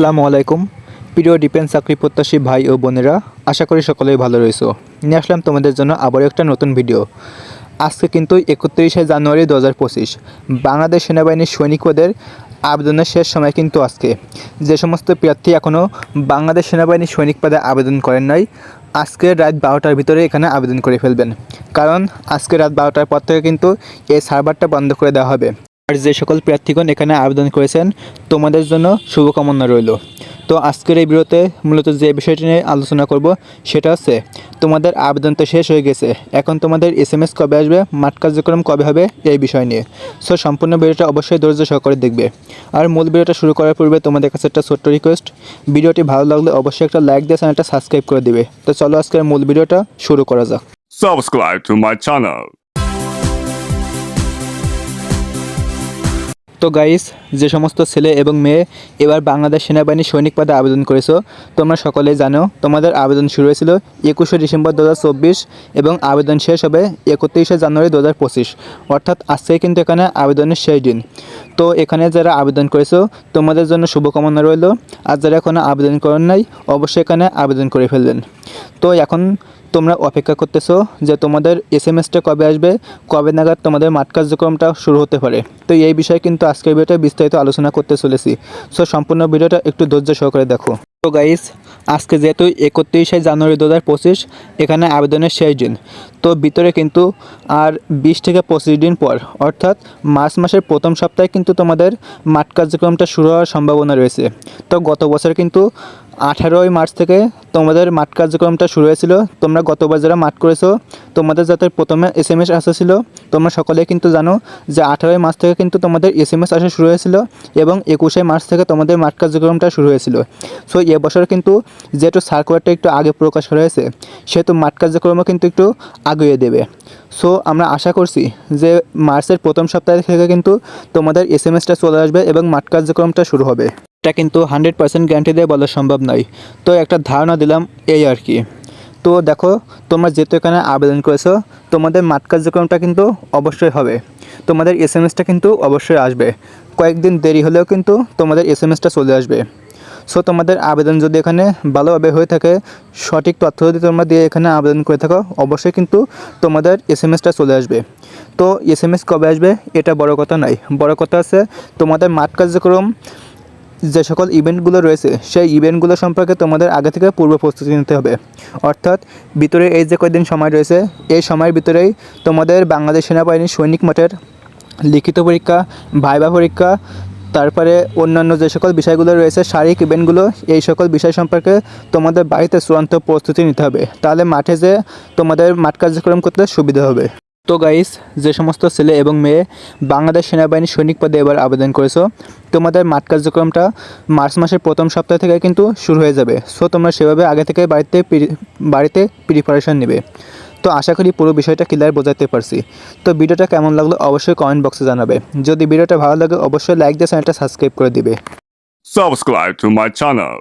আসসালামু আলাইকুম। প্রিয় ডিফেন্স চাকরি প্রত্যাশী ভাই ও বোনেরা, আশা করি সকলেই ভালো রয়েছো। নিয়ে আসলাম তোমাদের জন্য আবারও একটা নতুন ভিডিও আজকে কিন্তু একত্রিশে জানুয়ারি দু হাজার পঁচিশ, বাংলাদেশ সেনাবাহিনীর সৈনিক পদের আবেদনের শেষ সময় কিন্তু আজকে। যে সমস্ত প্রার্থী এখনও বাংলাদেশ সেনাবাহিনীর সৈনিক পদে আবেদন করেন নাই, আজকে রাত বারোটার ভিতরে এখানে আবেদন করে ফেলবেন। কারণ আজকে রাত বারোটার পর থেকে কিন্তু এই সার্ভারটা বন্ধ করে দেওয়া হবে। আর যে সকল প্রার্থীগণ এখানে আবেদন করেছেন, তোমাদের জন্য শুভকামনা রইল। তো আজকের এই ভিডিওতে মূলত যে বিষয়টি নিয়ে আলোচনা করব, সেটা হচ্ছে, তোমাদের আবেদন তো শেষ হয়ে গেছে, এখন তোমাদের এস এম এস কবে আসবে, মাঠ কার্যক্রম কবে হবে, এই বিষয় নিয়ে। সো সম্পূর্ণ ভিডিওটা অবশ্যই ধৈর্য সহকারে দেখবে। আর মূল ভিডিওটা শুরু করার পূর্বে তোমাদের কাছে একটা ছোট্ট রিকোয়েস্ট ভিডিওটি ভালো লাগলে অবশ্যই একটা লাইক দিয়ে চ্যানেলটা সাবস্ক্রাইব করে দিবে। তো চলো আজকের মূল ভিডিওটা শুরু করা যাক। Subscribe to my channel. তো গাইস যে সমস্ত ছেলে এবং মেয়ে এবার বাংলাদেশ সেনাবাহিনী সৈনিক পদে আবেদন করেছ, তোমরা সকলেই জানো তোমাদের আবেদন শুরু হয়েছিল একুশে ডিসেম্বর দু হাজার চব্বিশ এবং আবেদন শেষ হবে একত্রিশে জানুয়ারি দু হাজার পঁচিশ। অর্থাৎ আজকেই কিন্তু এখানে আবেদনের শেষ দিন। তো এখানে যারা আবেদন করেছ, তোমাদের জন্য শুভকামনা রইল। আর যারা এখনও আবেদন করেন নাই, অবশ্যই এখানে আবেদন করে ফেলবেন। তো এখন তোমরা অপেক্ষা করতেছো যে তোমাদের এস এম এসটা কবে আসবে, কবে নাগাদ তোমাদের মাঠ কার্যক্রমটা শুরু হতে পারে। তো এই বিষয়ে কিন্তু আজকের ভিডিওটা বিস্তারিত আলোচনা করতে চলেছি। সো সম্পূর্ণ ভিডিওটা একটু ধৈর্য সহকারে দেখো। তো গাইস আজকে যেহেতু একত্রিশে জানুয়ারি দু হাজার পঁচিশ, এখানে আবেদনের শেষ দিন। তো ভিতরে কিন্তু আর বিশ থেকে পঁচিশ দিন পর, অর্থাৎ মার্চ মাসের প্রথম সপ্তাহে কিন্তু তোমাদের মাঠ কার্যক্রমটা শুরু হওয়ার সম্ভাবনা রয়েছে। তো গত বছর কিন্তু আঠারোই মার্চ থেকে তোমাদের মাঠ কার্যক্রমটা শুরু হয়েছিল। তোমরা গতবার যারা মাঠ করেছ, তোমাদের যাতে প্রথমে এস এম এস আসা ছিল, তোমরা সকলে কিন্তু জানো যে আঠারোই মার্চ থেকে কিন্তু তোমাদের এস এম এস আসা শুরু হয়েছিল এবং একুশে মার্চ থেকে তোমাদের মাঠ কার্যক্রমটা শুরু হয়েছিল। সো এবছর কিন্তু যেহেতু সার্কুলারটা একটু আগে প্রকাশ করা হয়েছে, সেহেতু মাঠ কার্যক্রমও কিন্তু একটু আগিয়ে দেবে। সো আমরা আশা করছি যে মার্চের প্রথম সপ্তাহ থেকে কিন্তু তোমাদের এস এম এসটা চলে আসবে এবং মাঠ কার্যক্রমটা শুরু হবে। এটা কিন্তু হান্ড্রেড পার্সেন্ট গ্যারান্টি দিয়ে বলা সম্ভব নয়। তো একটা ধারণা দিলাম এই আর কি। তো দেখো, তোমরা যেহেতু এখানে আবেদন করেছ, তোমাদের মাঠ কার্যক্রমটা কিন্তু অবশ্যই হবে। তোমাদের এস এম এসটা কিন্তু অবশ্যই আসবে। কয়েকদিন দেরি হলেও কিন্তু তোমাদের এস এম এসটা চলে আসবে। সো তোমাদের আবেদন যদি এখানে ভালোভাবে হয়ে থাকে, সঠিক তথ্য যদি তোমরা দিয়ে এখানে আবেদন করে থাকো, অবশ্যই কিন্তু তোমাদের এস এম এসটা চলে আসবে। তো এস এম এস কবে আসবে, এটা বড় কথা নয়। বড় কথা আছে তোমাদের মাঠ কার্যক্রম যে সকল ইভেন্টগুলো রয়েছে, সেই ইভেন্টগুলো সম্পর্কে তোমাদের আগে থেকে পূর্ব প্রস্তুতি নিতে হবে। অর্থাৎ, ভিতরে এই যে কয়েকদিন সময় রয়েছে, এই সময়ের ভিতরেই তোমাদের বাংলাদেশ সেনাবাহিনীর সৈনিক মঠের লিখিত পরীক্ষা ভাইবা পরীক্ষা, তারপরে অন্যান্য যে সকল বিষয়গুলো রয়েছে, শারীরিক ইভেন্টগুলো এই সকল বিষয় সম্পর্কে তোমাদের বাড়িতে চূড়ান্ত প্রস্তুতি নিতে হবে। তাহলে মাঠে যে তোমাদের মাঠ কার্যক্রম করতে সুবিধা হবে। তো গাইস যে সমস্ত ছেলে এবং মেয়ে বাংলাদেশ সেনাবাহিনীর সৈনিক পদে এবার আবেদন করেছ, তোমাদের মাঠ কার্যক্রমটা মার্চ মাসের প্রথম সপ্তাহ থেকে কিন্তু শুরু হয়ে যাবে। সো তোমরা সেভাবে আগে থেকে বাড়িতে বাড়িতে প্রিপারেশন নেবে। তো আশা করি পুরো বিষয়টা ক্লিয়ার বোঝাতে পারছি। তো ভিডিওটা কেমন লাগল অবশ্যই কমেন্ট বক্সে জানাবে। যদি ভিডিওটা ভালো লাগে, অবশ্যই লাইক দিয়ে চ্যানেলটা সাবস্ক্রাইব করে দিবে। Subscribe to my channel.